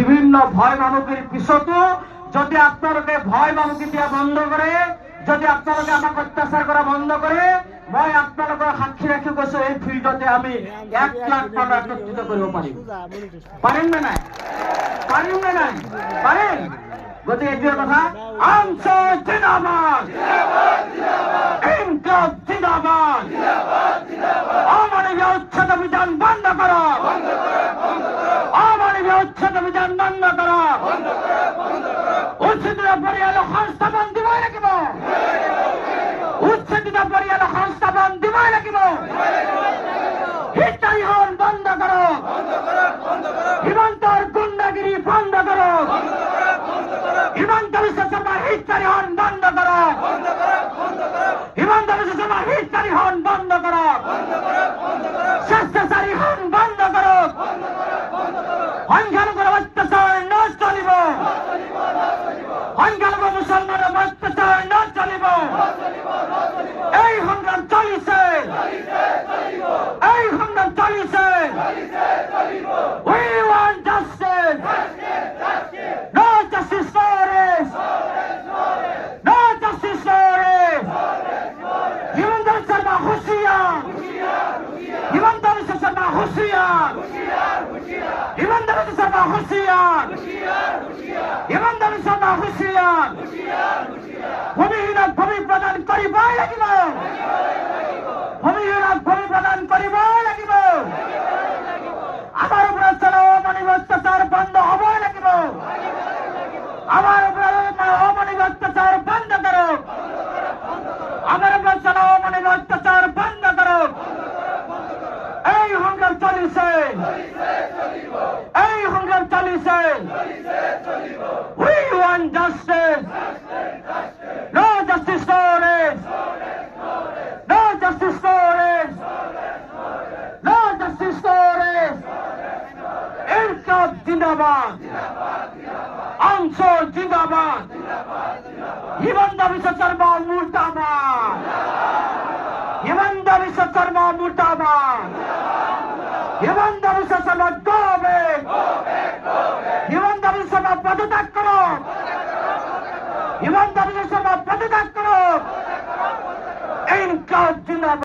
বিভিন্ন ভয় মামুকির পিছতো, যদি আপনারকে ভয় মানুষ দিয়া বন্ধ করে যদি আপনারকে আমাকে অত্যাচার করা বন্ধ করে মই আপোনালোকৰ সাক্ষী ৰাখি কৈছো, এই ফিল্ডতে আমি এক লাখ টকা একত্ৰিত কৰিব পাৰিম। পাৰিম নে নাই? পাৰিম নে নাই? পাৰিম। গতিকে এইটোৱে কথা। অঞ্চল জিন্দাবাদ ইনকলাব জিন্দাবাদ অমানবীয় উচ্ছেদ অভিযান বন্ধ করো অমানবীয় অভিযান বন্ধ করো উচ্ছেদিত পৰিয়ালক বন্ধ দিবই అంగను కూడా వచ్చేస్తారన్న শৰ্মা হুঁচিয়াৰ হিমন্ত বিশ্ব ভূমিহীনক ভূমি প্ৰদান কৰিবই লাগিব। ভূমিহীনক ভূমি প্ৰদান কৰিবই লাগিব। আমাৰ ওপৰত চলা অমানৱিক অত্যাচাৰ বন্ধ হ'বই লাগিব। আমাৰ ওপৰত অমানৱিক অত্যাচাৰ বন্ধ কৰক আমার ওপর চলা অমানবিক অত্যাচার জিন্দাবাদ। অঞ্চল জিন্দাবাদ। হিমানদারি শর্মা মুর্দাবাদ। হিমানদারি শর্মা মুর্দাবাদ। হিমানদারি শর্মা গোবে। হিমানদারি শর্মা পদত্যাগ করো। হিমানদারি শর্মা পদত্যাগ করো। ইনকাজ জিন্দাবাদ।